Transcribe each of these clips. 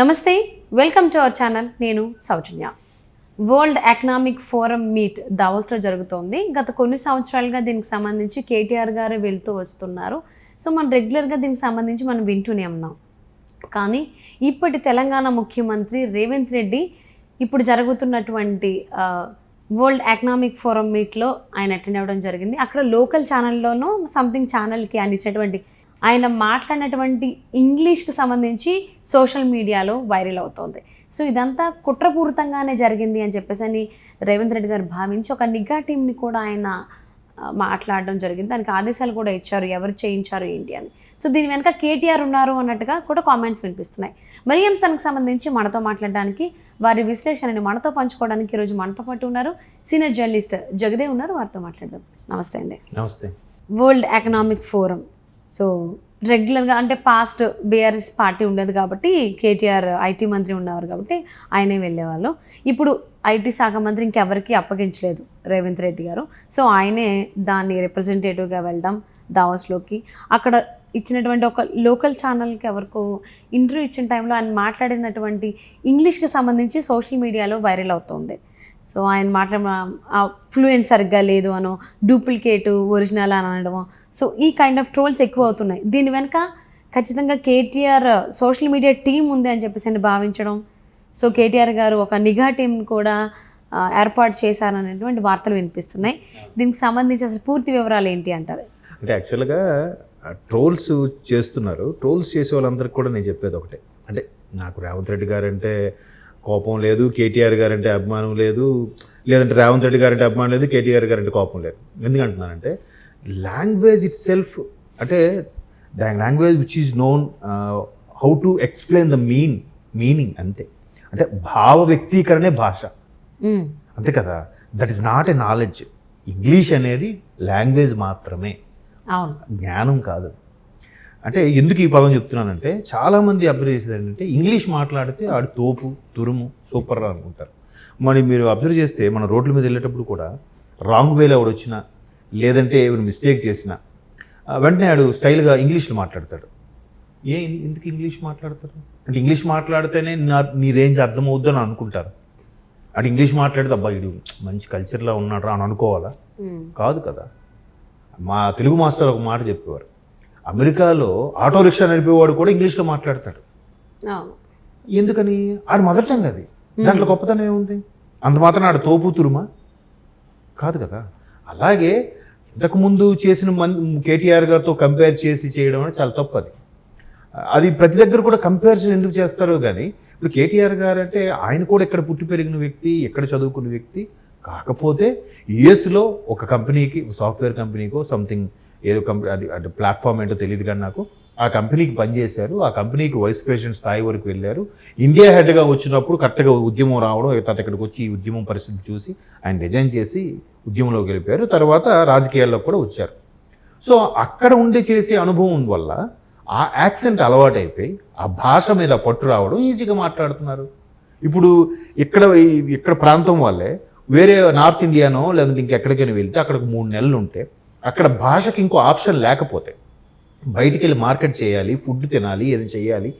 నమస్తే welcome to our channel నేను Soujanya. World Economic Forum meet దావోస్లో జరుగుతోంది. గత కొన్ని సంవత్సరాలుగా దీనికి సంబంధించి కేటీఆర్ గారు వెళ్తూ వస్తున్నారు. సో మనం రెగ్యులర్గా దీనికి సంబంధించి మనం వింటూనే ఉన్నాం. కానీ ఇప్పటి తెలంగాణ ముఖ్యమంత్రి రేవంత్ రెడ్డి ఇప్పుడు జరుగుతున్నటువంటి వరల్డ్ ఎకనామిక్ ఫోరం మీట్లో ఆయన అటెండ్ అవ్వడం జరిగింది. అక్కడ లోకల్ ఛానల్లోనూ సంథింగ్ ఛానల్కి ఆయన ఇచ్చినటువంటి ఆయన మాట్లాడినటువంటి ఇంగ్లీష్కి సంబంధించి సోషల్ మీడియాలో వైరల్ అవుతోంది. సో ఇదంతా కుట్రపూరితంగానే జరిగింది అని చెప్పేసి అని రేవంత్ రెడ్డి గారు భావించి ఒక నిఘా టీంని కూడా ఆయన మాట్లాడడం జరిగింది. దానికి ఆదేశాలు కూడా ఇచ్చారు. ఎవరు చేయించారు ఏంటి అని. సో దీని వెనక కేటీఆర్ ఉన్నారు అన్నట్టుగా కూడా కామెంట్స్ వినిపిస్తున్నాయి. మరి అంశానికి సంబంధించి మనతో మాట్లాడడానికి వారి విశ్లేషణని మనతో పంచుకోవడానికి ఈరోజు మనతో పాటు ఉన్నారు సీనియర్ జర్నలిస్ట్ జగదే ఉన్నారు. వారితో మాట్లాడదాం. నమస్తే అండి. నమస్తే. వరల్డ్ ఎకనామిక్ ఫోరం సో రెగ్యులర్గా అంటే పాస్ట్ బీఆర్ఎస్ పార్టీ ఉండేది కాబట్టి కేటీఆర్ ఐటీ మంత్రి ఉన్నవారు కాబట్టి ఆయనే వెళ్ళేవాళ్ళు. ఇప్పుడు ఐటీ శాఖ మంత్రి ఇంకెవరికి అప్పగించలేదు రేవంత్ రెడ్డి గారు. సో ఆయనే దాన్ని రిప్రజెంటేటివ్గా వెళ్ళడం దావస్లోకి. అక్కడ ఇచ్చినటువంటి ఒక లోకల్ ఛానల్కి ఎవరికో ఇంటర్వ్యూ ఇచ్చిన టైంలో ఆయన మాట్లాడినటువంటి ఇంగ్లీష్కి సంబంధించి సోషల్ మీడియాలో వైరల్ అవుతుంది. సో ఆయన మాట్లాడ ఆ ఫ్లూయెన్స్ సరిగ్గా లేదు అనో డూప్లికేట్ ఒరిజినల్ అని అనడము. సో ఈ కైండ్ ఆఫ్ ట్రోల్స్ ఎక్కువ అవుతున్నాయి. దీని వెనుక ఖచ్చితంగా కేటీఆర్ సోషల్ మీడియా టీం ఉంది అని చెప్పేసి అని భావించడం. సో కేటీఆర్ గారు ఒక నిఘా టీంని కూడా ఏర్పాటు చేశారనేటువంటి వార్తలు వినిపిస్తున్నాయి. దీనికి సంబంధించి అసలు పూర్తి వివరాలు ఏంటి అంటారు? అంటే యాక్చువల్గా ట్రోల్స్ చేస్తున్నారు. ట్రోల్స్ చేసే వాళ్ళందరికీ కూడా నేను చెప్పేది ఒకటే. అంటే నాకు రేవంత్ రెడ్డి గారు అంటే కోపం లేదు కేటీఆర్ గారు అంటే అభిమానం లేదు లేదంటే రేవంత్ రెడ్డి గారు అంటే అభిమానం లేదు కేటీఆర్ గారు అంటే కోపం లేదు. ఎందుకంటున్నానంటే లాంగ్వేజ్ ఇట్ సెల్ఫ్ అంటే the language which is known how to explain the mean meaning అంతే. అంటే భావ వ్యక్తీకరణే భాష. ఉమ్, అంతే కదా? That is not a knowledge English అనేది లాంగ్వేజ్ మాత్రమే. జ్ఞానం కాదు. అంటే ఎందుకు ఈ పదం చెప్తున్నానంటే చాలామంది అబ్జర్వ్ చేసేది ఏంటంటే ఇంగ్లీష్ మాట్లాడితే ఆడు తోపు తురుము సూపర్ రా అనుకుంటారు. మరి మీరు అబ్జర్వ్ చేస్తే మన రోడ్ల మీద వెళ్ళేటప్పుడు కూడా రాంగ్ వేలో ఎవడు వచ్చినా లేదంటే ఏమైనా మిస్టేక్ చేసినా వెంటనే ఆడు స్టైల్గా ఇంగ్లీష్లో మాట్లాడతాడు. ఏ ఎందుకు ఇంగ్లీష్ మాట్లాడతారు? అంటే ఇంగ్లీష్ మాట్లాడితేనే నా నీ రేంజ్ అర్థమవుద్దని అనుకుంటారు. అటు ఇంగ్లీష్ మాట్లాడితే అబ్బా ఇడు మంచి కల్చర్లో ఉన్నాడు రా అని అనుకోవాలా? కాదు కదా. మా తెలుగు మాస్టర్ ఒక మాట చెప్పేవారు. అమెరికాలో ఆటో రిక్షా నడిపేవాడు కూడా ఇంగ్లీష్లో మాట్లాడతాడు. ఎందుకని? ఆడు మొదట అది. దాంట్లో గొప్పతనం ఏముంది? అంత మాత్రం ఆడు తోపు తురుమా? కాదు కదా. అలాగే ఇంతకుముందు చేసిన మన్ కేటీఆర్ గారితో కంపేర్ చేసి చేయడం అనేది చాలా తప్పు అది. అది ప్రతి దగ్గర కూడా కంపారిజన్ ఎందుకు చేస్తారో కానీ ఇప్పుడు కేటీఆర్ గారు అంటే ఆయన కూడా ఇక్కడ పుట్టి పెరిగిన వ్యక్తి ఎక్కడ చదువుకున్న వ్యక్తి కాకపోతే యుఎస్లో ఒక కంపెనీకి సాఫ్ట్వేర్ కంపెనీకో సంథింగ్ ఏదో కంపెనీ అది అంటే ప్లాట్ఫామ్ ఏంటో తెలియదు కానీ నాకు. ఆ కంపెనీకి పనిచేశారు ఆ కంపెనీకి వైస్ ప్రెసిడెంట్ స్థాయి వరకు వెళ్ళారు. ఇండియా హెడ్గా వచ్చినప్పుడు కరెక్ట్గా ఉద్యమం రావడం తర్వాత ఇక్కడికి వచ్చి ఈ ఉద్యమం పరిస్థితి చూసి ఆయన డిజైన్ చేసి ఉద్యమంలోకి వెళ్ళిపోయారు. తర్వాత రాజకీయాల్లో కూడా వచ్చారు. సో అక్కడ ఉండి చేసే అనుభవం వల్ల ఆ యాక్సెంట్ అలవాటైపోయి ఆ భాష మీద పట్టు రావడం ఈజీగా మాట్లాడుతున్నారు. ఇప్పుడు ఇక్కడ ఇక్కడ ప్రాంతం వాళ్ళే వేరే నార్త్ ఇండియానో లేదంటే ఇంకెక్కడికైనా వెళ్తే అక్కడికి మూడు నెలలు ఉంటే అక్కడ భాషకి ఇంకో ఆప్షన్ లేకపోతే. బయటికి వెళ్ళి మార్కెట్ చేయాలి ఫుడ్ తినాలి ఏది చేయాలి.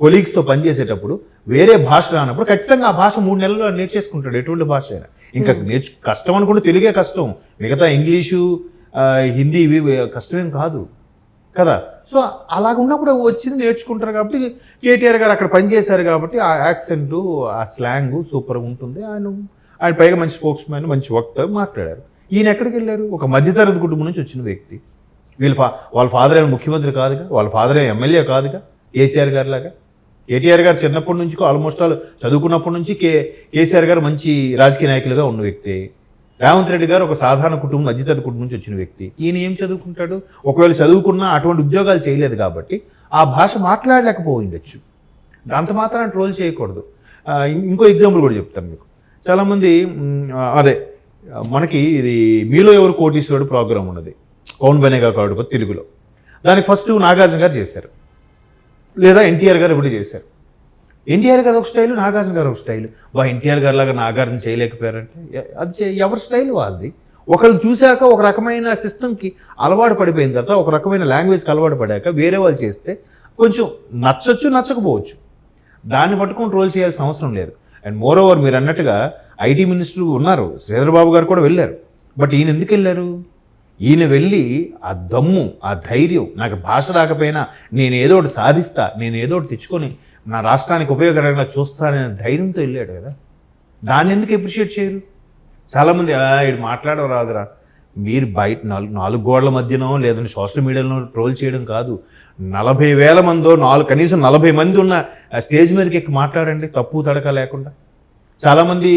కొలీగ్స్తో పనిచేసేటప్పుడు వేరే భాష రానప్పుడు ఖచ్చితంగా ఆ భాష మూడు నెలల్లో నేర్చేసుకుంటాడు ఎటువంటి భాష అయినా. ఇంకా నేర్చు కష్టం అనుకుంటే తెలుగే కష్టం. మిగతా ఇంగ్లీషు హిందీ ఇవి కష్టమేం కాదు. కదా? సో అలాగ ఉన్నప్పుడు వచ్చింది నేర్చుకుంటారు కాబట్టి కేటీఆర్ గారు అక్కడ పనిచేశారు కాబట్టి ఆ యాక్సెంట్ ఆ స్లాంగ్ సూపర్ ఉంటుంది. ఆయన ఆయన పైగా మంచి స్పోక్స్ మ్యాన్ మంచి వక్త మాట్లాడారు. ఈయన ఎక్కడికి వెళ్ళారు? ఒక మధ్యతరగతి కుటుంబం నుంచి వచ్చిన వ్యక్తి. వీళ్ళ ఫా వాళ్ళ ఫాదర్ ఏమైనా ముఖ్యమంత్రి కాదుగా వాళ్ళ ఫాదర్ ఏమైనా ఎమ్మెల్యే కాదుగా కేసీఆర్ గారి లాగా. కేటీఆర్ గారు చిన్నప్పటి నుంచి ఆల్మోస్ట్ ఆల్ చదువుకున్నప్పటి నుంచి కే కేసీఆర్ గారు మంచి రాజకీయ నాయకులుగా ఉన్న వ్యక్తి. రేవంత్ రెడ్డి గారు ఒక సాధారణ కుటుంబం మధ్యతరగతి కుటుంబం నుంచి వచ్చిన వ్యక్తి. ఈయన ఏం చదువుకుంటాడు? ఒకవేళ చదువుకున్నా అటువంటి ఉద్యోగాలు చేయలేదు కాబట్టి ఆ భాష మాట్లాడలేకపోయిండొచ్చు. దాంతో మాత్రం ట్రోల్ చేయకూడదు. ఇంకో ఎగ్జాంపుల్ కూడా చెప్తాను మీకు. చాలామంది అదే మనకి ఇది మీలో ఎవరు కోటీశ్వరుడు ప్రోగ్రామ్ ఉన్నది? కౌన్ బనేగా కాడు తెలుగులో. దానికి ఫస్ట్ నాగార్జున గారు చేశారు. లేదా ఎన్టీఆర్ గారు ఇప్పుడు చేశారు. ఎన్టీఆర్ గారు ఒక స్టైల్ నాగార్జున గారు ఒక స్టైల్. వా ఎన్టీఆర్ గారు లాగా నాగార్జున చేయలేకపోయారంటే అది ఎవరి స్టైల్ వాళ్ళది? ఒకళ్ళు చూశాక ఒక రకమైన సిస్టమ్కి అలవాటు పడిపోయిన తర్వాత ఒక రకమైన లాంగ్వేజ్కి అలవాటు పడాక వేరే వాళ్ళు చేస్తే కొంచెం నచ్చచ్చు నచ్చకపోవచ్చు. దాన్ని పట్టుకొని ట్రోల్ చేయాల్సిన అవసరం లేదు. అండ్ మోర్ ఓవర్ మీరు అన్నట్టుగా ఐటీ మినిస్టర్ ఉన్నారు. శ్రీధరబాబు గారు కూడా వెళ్ళారు. బట్ ఈయన ఎందుకు వెళ్ళారు? ఈయన వెళ్ళి ఆ దమ్ము ఆ ధైర్యం నాకు భాష రాకపోయినా నేను ఏదో ఒకటి సాధిస్తా నేను ఏదో ఒకటి తెచ్చుకొని నా రాష్ట్రానికి ఉపయోగకరంగా చూస్తాననే ధైర్యంతో వెళ్ళాడు కదా. దాన్ని ఎందుకు ఎప్రిషియేట్ చేయరు? చాలామంది "ఆ, ఈడు మాట్లాడడం రాదురా. మీరు బయట నాలుగు నాలుగు గోడల మధ్యనో లేదంటే సోషల్ మీడియాలో ట్రోల్ చేయడం కాదు. నలభై వేల మందో నాలుగు కనీసం నలభై మంది ఉన్న ఆ స్టేజ్ మీదకి ఎక్కి మాట్లాడండి. తప్పు తడక లేకుండా. చాలామంది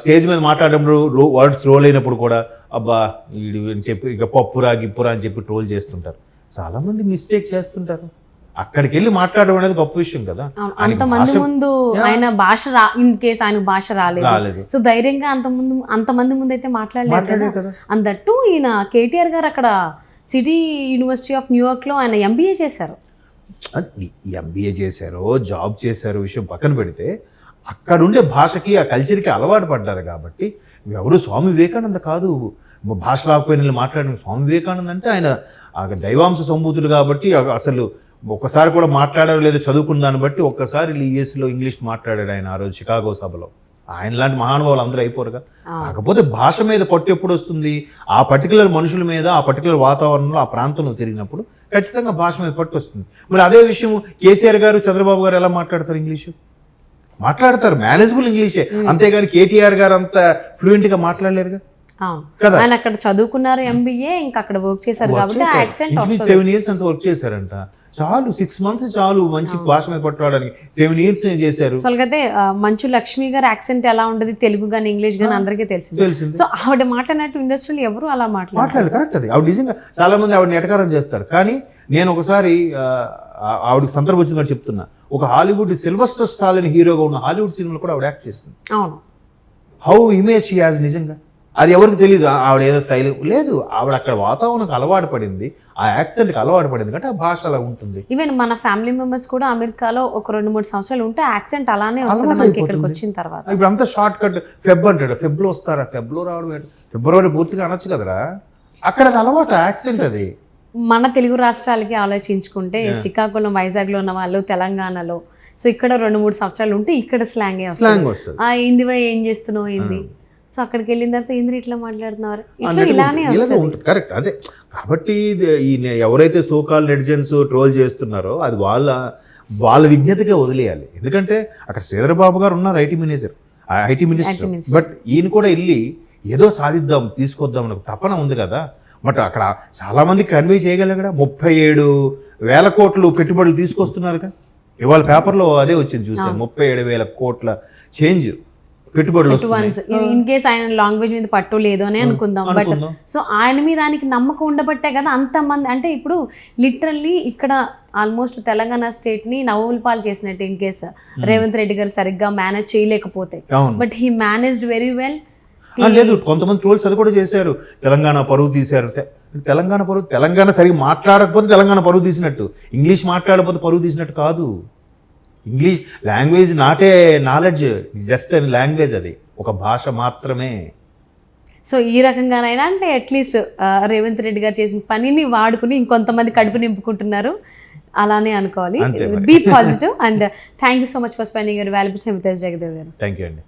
స్టేజ్ మీద మాట్లాడేటప్పుడు రో వర్డ్స్ రోల్ అయినప్పుడు కూడా అబ్బా వీడు అని చెప్పి ఇక పప్పురా గిప్పురా అని చెప్పి ట్రోల్ చేస్తుంటారు. చాలామంది మిస్టేక్ చేస్తుంటారు. అక్కడికి వెళ్ళి మాట్లాడడం అనేది గొప్ప విషయం కదా. అంతమంది ముందు ఆయన భాష రా ఇన్ కేస్ ఆయన భాష రాలేదు. సో ధైర్యంగా అంత ముందు అంతమంది ముందు అయితే మాట్లాడలేదు కదా. అందట్టు ఈయన కేటీఆర్ గారు అక్కడ సిటీ యూనివర్సిటీ ఆఫ్ న్యూయార్క్లో ఆయన ఎంబీఏ చేశారు. ఎంబీఏ చేశారో జాబ్ చేశారో విషయం పక్కన పెడితే అక్కడుండే భాషకి ఆ కల్చర్కి అలవాటు పడ్డారు కాబట్టి ఎవరు స్వామి వివేకానంద కాదు. భాష రాకపోయిన మాట్లాడిన. స్వామి వివేకానంద అంటే ఆయన ఆ దైవాంశ సంభూతుడు కాబట్టి అసలు ఒక్కసారి కూడా మాట్లాడారో లేదో చదువుకున్న దాన్ని బట్టి ఒక్కసారి యూఎస్లో ఇంగ్లీష్ మాట్లాడాడు ఆయన ఆ రోజు చికాగో సభలో. ఆయన లాంటి మహానుభావులు అందరూ అయిపోరుగా. కాకపోతే భాష మీద పట్టు ఎప్పుడు వస్తుంది? ఆ పర్టికులర్ మనుషుల మీద ఆ పర్టికులర్ వాతావరణంలో ఆ ప్రాంతంలో తిరిగినప్పుడు ఖచ్చితంగా భాష మీద పట్టు వస్తుంది. మరి అదే విషయం కేసీఆర్ గారు చంద్రబాబు గారు ఎలా మాట్లాడతారు ఇంగ్లీషు? మాట్లాడతారు మేనేజబుల్ ఇంగ్లీషే అంతేగాని కేటీఆర్ గారు అంత ఫ్లూయెంట్గా మాట్లాడలేరుగా? ఆయన అక్కడ చదువుకున్నారు ఎంబీఏ ఇంకా అక్కడ వర్క్ చేశారు కాబట్టి యాక్సెంట్ సెవెన్ ఇయర్స్ అంత వర్క్ చేశారంట. చాలు సిక్స్ మంత్స్ చాలు మంచి భాష మీద పట్టుకోవడానికి సెవెన్ ఇయర్స్ చేశారు? సో అలాగైతే మంచు లక్ష్మి గారి యాక్సెంట్ ఎలా ఉండదు? తెలుగు గాని ఇంగ్లీష్ గాని అందరికీ తెలిసింది. తెలిసింది. సో ఆవిడ మాట్లాడినట్టు ఇండస్ట్రీలో ఎవరు అలా మాట్లాడారు మాట్లాడాలి కరెక్ట్ అది. ఆవిడ నిజంగా చాలా మంది ఆవిడ ఎటకారం చేస్తారు. కానీ నేను ఒకసారి ఆవిడకి సందర్భం వచ్చిందని చెప్తున్నా. ఒక హాలీవుడ్ సిల్వస్టర్ స్టాల్ అని హీరోగా ఉన్న హాలీవుడ్ సినిమాలో కూడా ఆవిడ యాక్ట్ చేస్తుంది అవును. హౌ ఇమేజ్ షీ హాజ్ నిజంగా? అది ఎవరికి తెలియదు ఆవిడ ఏదో స్టైల్. లేదు ఆవిడ అక్కడ వాతావరణంకి అలవాటు పడింది. ఆ యాక్సెంట్కి అలవాటు పడింది కాబట్టి ఆ భాష అలా ఉంటుంది. ఈవెన్ మన ఫ్యామిలీ మెంబర్స్ కూడా అమెరికాలో ఒక రెండు మూడు సంవత్సరాలు ఉంటే యాక్సెంట్ అలానే వస్తుంది మనకి ఇక్కడికి. వచ్చిన తర్వాత. ఇప్పుడు అంతా షార్ట్ కట్ ఫెబ్ అంటాడు. ఫెబ్లో వస్తారా? ఫెబ్లో రావడం? ఫిబ్రవరి పూర్తిగా అనొచ్చు కదరా? అక్కడ అలవాటు యాక్సెంట్ అది. మన తెలుగు రాష్ట్రాలకి ఆలోచించుకుంటే శ్రీకాకుళం వైజాగ్లో ఉన్న వాళ్ళు తెలంగాణలో. సో ఇక్కడ రెండు మూడు సంవత్సరాలు ఉంటే ఇక్కడ స్లాంగే వస్తుంది? ఇందివా ఏం చేస్తున్నావు? ఏంది? సో అక్కడికి వెళ్ళిన తర్వాత ఇంద్ర ఇట్లా మాట్లాడుతున్నారు. ఇట్లా ఇలానే ఉంటుంది. కరెక్ట్ అదే. కాబట్టి ఈ ఎవరైతే సోకాల్ నెటిజన్స్ ట్రోల్ చేస్తున్నారో అది వాళ్ళ వాళ్ళ విజ్ఞతగా వదిలేయాలి. ఎందుకంటే అక్కడ శ్రీధర్ బాబు గారు ఉన్నారు IT manager IT minister. But ఈయన కూడా వెళ్ళి ఏదో సాధిద్దాం తీసుకొద్దాం అనే తపన ఉంది కదా. బట్ అక్కడ చాలా మంది కన్వే చేయగలిగాడా ముప్పై ఏడు వేల కోట్లు పెట్టుబడులు తీసుకొస్తున్నారుగా. ఇవాళ పేపర్లో అదే వచ్చింది చూసాను ముప్పై ఏడు వేల కోట్ల చేంజ్ పెట్టుబడులు ఇన్ కేస్ ఆయన లాంగ్వేజ్ మీద పట్టు లేదు అని అనుకుందాం. బట్. సో ఆయన మీద ఆయనకి నమ్మకం ఉండబట్టే కదా అంతమంది అంటే ఇప్పుడు లిటరల్లీ ఇక్కడ ఆల్మోస్ట్ తెలంగాణ స్టేట్ని నవ్వుల పాలు చేసినట్టు ఇన్ కేస్ రేవంత్ రెడ్డి గారు సరిగ్గా మేనేజ్ చేయలేకపోతే. But he managed very well లేదు కొంతమంది ట్రోల్స్ అది కూడా చేశారు. తెలంగాణ పరువు తీశారు. తెలంగాణ పరువు తెలంగాణ సరిగ్గా మాట్లాడకపోతే తెలంగాణ పరువు తీసినట్టు. ఇంగ్లీష్ మాట్లాడకపోతే పరువు తీసినట్టు కాదు. English language not a knowledge just అని లాంగ్వేజ్ అది. ఒక భాష మాత్రమే. సో ఈ రకంగానైనా అంటే అట్లీస్ట్ రేవంత్ రెడ్డి గారు చేసిన పనిని వాడుకుని ఇంకొంతమంది కడుపు నింపుకుంటున్నారు అలానే అనుకోవాలి. Be positive and thank you so much for spending your valuable time with Jagadev garu. Thank you అండి.